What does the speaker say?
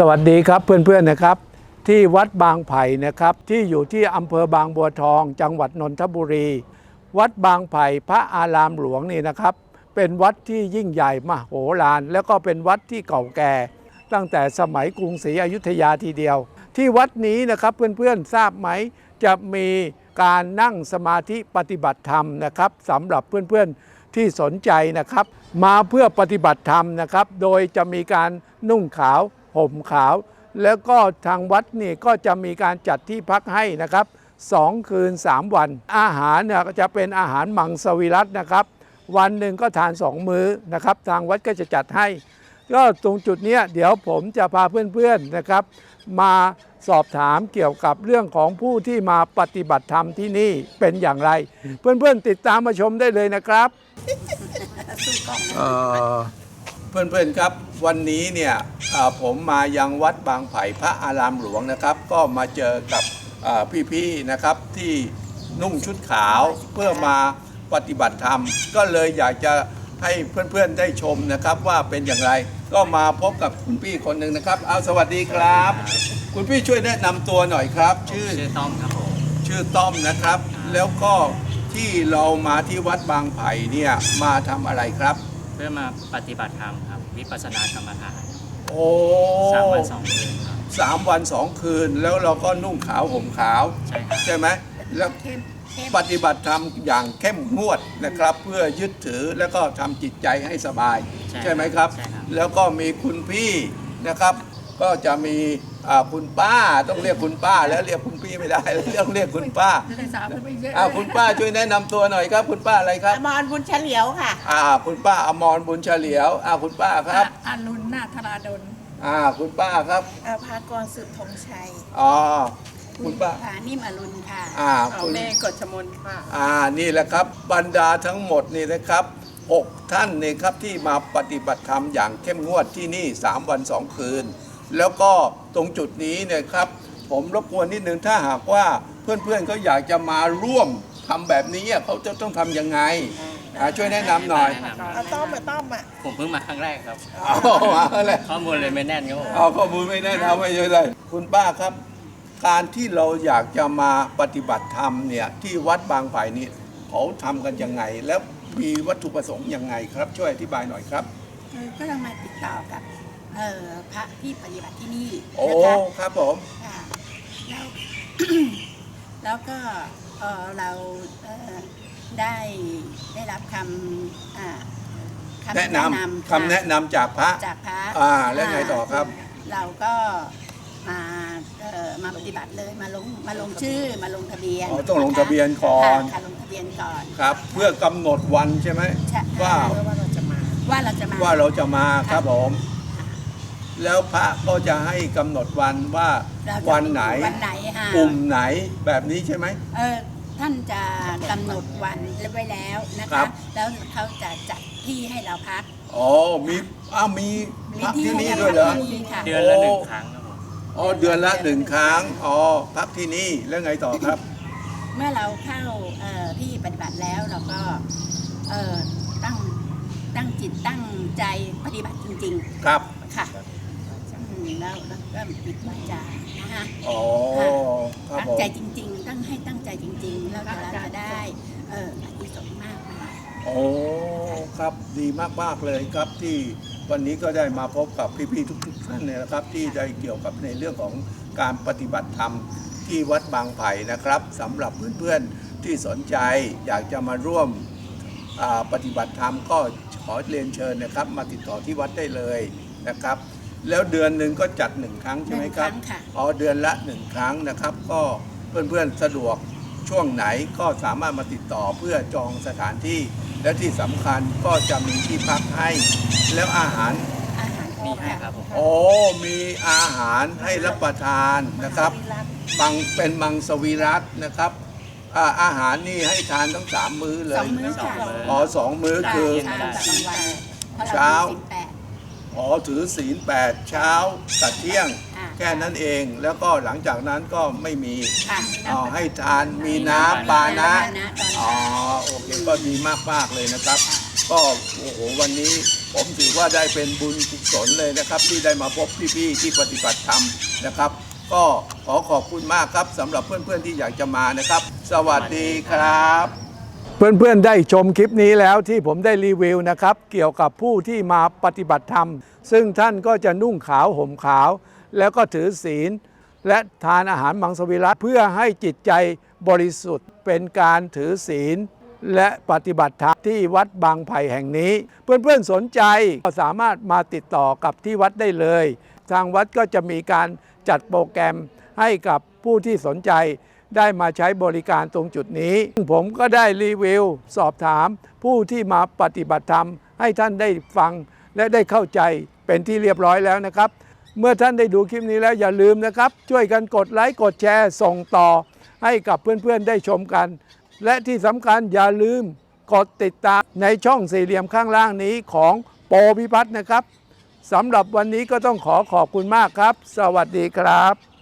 สวัสดีครับเพื่อนๆนะครับ ที่วัดบางไผ่นะครับ ที่อยู่ที่อำเภอบางบัวทอง จังหวัดนนทบุรี วัดบางไผ่พระอารามหลวงนี่นะครับ เป็นวัดที่ยิ่งใหญ่มโหฬารแล้วก็เป็นวัดที่เก่าแก่ ตั้งแต่สมัยกรุงศรีอยุธยาทีเดียว ที่วัดนี้นะครับเพื่อนๆทราบไหม จะมีการนั่งสมาธิปฏิบัติธรรมนะครับสำหรับเพื่อนๆที่สนใจนะครับ มาเพื่อปฏิบัติธรรมนะครับ โดยจะมีการนุ่งขาว ห่มขาว แล้วก็ทางวัดนี่ก็จะมีการจัดที่พักให้นะครับสองคืน 3 วัน อาหารเนี่ยก็จะเป็นอาหารมังสวิรัตนะครับ วันหนึ่งก็ทานสองมื้อนะครับ ทางวัดก็จะจัดให้ ก็ตรงจุดนี้เดี๋ยวผมจะพาเพื่อนๆนะครับ มาสอบถามเกี่ยวกับเรื่องของผู้ที่มาปฏิบัติธรรมที่นี่เป็นอย่างไร เพื่อนๆติดตามมาชมได้เลยนะครับ เพื่อนๆครับ วันนี้เนี่ยเอ่อผมมายังวัดบางไผ่พระอารามหลวงนะครับ ก็มาเจอกับเอ่อพี่ๆนะครับที่นุ่งชุดขาวเพื่อมาปฏิบัติธรรม ก็เลยอยากจะให้เพื่อนๆได้ชมนะครับว่าเป็นอย่างไร ก็มาพบกับคุณพี่คนหนึ่งนะครับ เอาสวัสดีครับ คุณพี่ช่วยแนะนำตัวหน่อยครับชื่อชื่อต้อมครับผมชื่อต้อมนะครับ แล้วก็ที่เรามาที่วัดบางไผ่เนี่ยมาทำอะไรครับเพื่อมาปฏิบัติธรรมครับ วิปัสสนากรรมฐานโอ้สามวันสองคืนครับ สามวันสองคืนแล้วเราก็นุ่งขาวห่มขาว ใช่ครับ ใช่ไหมแล้วปฏิบัติธรรมอย่างเข้มงวดนะครับ เพื่อยึดถือแล้วก็ทำจิตใจให้สบาย ใช่ไหมครับ ใช่ครับ แล้วก็มีคุณพี่นะครับ ก็จะมีอ่าคุณป้าต้องเรียกคุณป้า แล้วเรียกคุณพี่ไม่ได้แล้วเรียกเรียกคุณป้าอ่าคุณป้าช่วยแนะนำตัวหน่อยครับ คุณป้าอะไรครับอมรบุญเฉลียวค่ะอ่าคุณป้าอมรบุญเฉลียวอ่าคุณป้าครับอารุณนาธราดลอ่าคุณป้าครับอาภากรสืบธงชัยอ๋อคุณป้าผานิ่มอรุณค่ะอ่าเอาคุณแม่กฎชมนค่ะอ่านี่แหละครับบรรดาทั้งหมดนี่นะครับหกท่านนี่ครับที่มาปฏิบัติธรรมอย่างเข้มงวดที่นี่ 3 วัน 2 คืน แล้วก็ตรงจุดนี้เนี่ยครับ ผมรบกวนนิดนึงถ้าหากว่าเพื่อนๆเขาอยากจะมาร่วมทำแบบนี้อะเขาจะต้องทำยังไงอ่าช่วยแนะนำหน่อยแนะนำเอาต้อมมาต้อมอะผมเพิ่งมาครั้งแรกครับ เอามาเลย ข้อมูลเลยไม่แน่นครับผม เอาข้อมูลไม่แน่นเอาไม่เยอะเลย คุณป้าครับ การที่เราอยากจะมาปฏิบัติธรรมเนี่ย ที่วัดบางไผ่นี่เขาทำกันยังไง แล้วมีวัตถุประสงค์ยังไงครับ ช่วยอธิบายหน่อยครับ คือก็ต้องมาติดต่อกับ เอ่อพระที่ปฏิบัติที่นี่โอ้นะคะครับผมค่ะแล้ว แล้วก็เอ่อเราเอ่อได้ได้รับคำอ่าคำแนะนำะคำแนะนำจากพระ จากพระอ่าแล้วไงต่อครับ เราก็มาเอ่อมาปฏิบัติเลยมาลงมาลงชื่อมาลงทะเบียนอ๋อต้องลงทะเบียนก่อน ค่ะค่ะลงทะเบียนก่อนครับ เพื่อกำหนดวันใช่ไหม ใช่ว่า ว่าเราจะมาว่าเราจะมา ว่าเราจะมาครับผม แล้วพระก็จะให้กำหนดวันว่าเราจะวันไหนวันไหนค่ะกลุ่มไหนแบบนี้ใช่ไหม เออท่านจะกำหนดวันไว้แล้วนะครัคะ บ แล้วเขาจะจัดที่ให้เราพักอ๋อมีอ้าวมีพระที่นี่ให้ด้วยเหรอพักที่นี่ค่ะ เดือนละหนึ่งครั้งครับผม อ๋อเดือนละหนึ่งครั้งอ๋อพักที่นี่แล้วไงต่อครับ เมื่อเราเข้าเอ่อที่ปฏิบัติแล้วเราก็เอ่อตั้งตั้งจิตตั้งใจปฏิบัติจริง ครับๆค่ะอืม แล้วแล้วก็ปิดวาจานะคะอ๋อครับตั้งผมใจจริง ๆ ตั้งให้ตั้งใจจริง ๆ แล้วเราจะได้เอออธิสงส์มากมาย โอ้ครับดีมากๆเลยครับที่วันนี้ก็ได้มาพบกับพี่ๆทุก ๆ ท่านเนี่ยนะครับ ที่ได้เกี่ยวกับในเรื่องของการปฏิบัติธรรมที่วัดบางไผ่นะครับสำหรับเพื่อนๆที่สนใจอยากจะมาร่วม อ่าปฏิบัติธรรมก็ขอเรียนเชิญนะครับ มาติดต่อที่วัดได้เลยนะครับ แล้วเดือนหนึ่งก็จัดหนึ่งครั้งใช่ไหมครับหนึ่งครั้งค่ะ อ๋อเดือนละหนึ่งครั้งนะครับ ก็เพื่อนๆสะดวกช่วงไหนก็สามารถมาติดต่อเพื่อจองสถานที่ และที่สำคัญก็จะมีที่พักให้ แล้วอาหาร อาหารมีให้ครับผม โอ้มีอาหารให้รับประทานนะครับ มังเป็นมังสวิรัตนะครับอ่าอาหารนี่ให้ทานทั้งสามมื้อเลสอยงมื้อค่ะ อ๋อสองมื้อคือ เช้ากับกลางวันเพราะเช้าสิบแปด อ๋อถือศีลแปดเช้ากับเที่ยง อ่า แค่นั้นเองแล้วก็หลังจากนั้นก็ไม่มีค่ะอ๋อให้ทานมีน้ำปานะตอนอ๋อเช้าโอเคก็ดีมากๆเลยนะครับ ก็โอ้โหวันนี้ผมถือว่าได้เป็นบุญกุศลเลยนะครับ ที่ได้มาพบพี่ๆที่ปฏิบัติธรรมนะครับ ก็ขอขอบคุณมากครับสำหรับเพื่อนๆที่อยากจะมานะครับ สวัสดีครับ เพื่อนๆได้ชมคลิปนี้แล้วที่ผมได้รีวิวนะครับ เกี่ยวกับผู้ที่มาปฏิบัติธรรม ซึ่งท่านก็จะนุ่งขาวห่มขาว แล้วก็ถือศีล และทานอาหารมังสวิรัตเพื่อให้จิตใจบริสุทธิ์เป็นการถือศีล และปฏิบัติธรรมที่วัดบางไผ่แห่งนี้ เพื่อนๆสนใจก็สามารถมาติดต่อกับที่วัดได้เลย ทางวัดก็จะมีการจัดโปรแกรมให้กับผู้ที่สนใจ ได้มาใช้บริการตรงจุดนี้ ผมก็ได้รีวิว สอบถามผู้ที่มาปฏิบัติธรรม ให้ท่านได้ฟังและได้เข้าใจเป็นที่เรียบร้อยแล้วนะครับ เมื่อท่านได้ดูคลิปนี้แล้วอย่าลืมนะครับ ช่วยกันกดไลค์กดแชร์ส่งต่อ ให้กับเพื่อนๆได้ชมกัน และที่สำคัญอย่าลืมกดติดตามในช่องสี่เหลี่ยมข้างล่างนี้ของโปพิพัฒน์นะครับสำหรับวันนี้ก็ต้องขอขอบคุณมากครับ สวัสดีครับ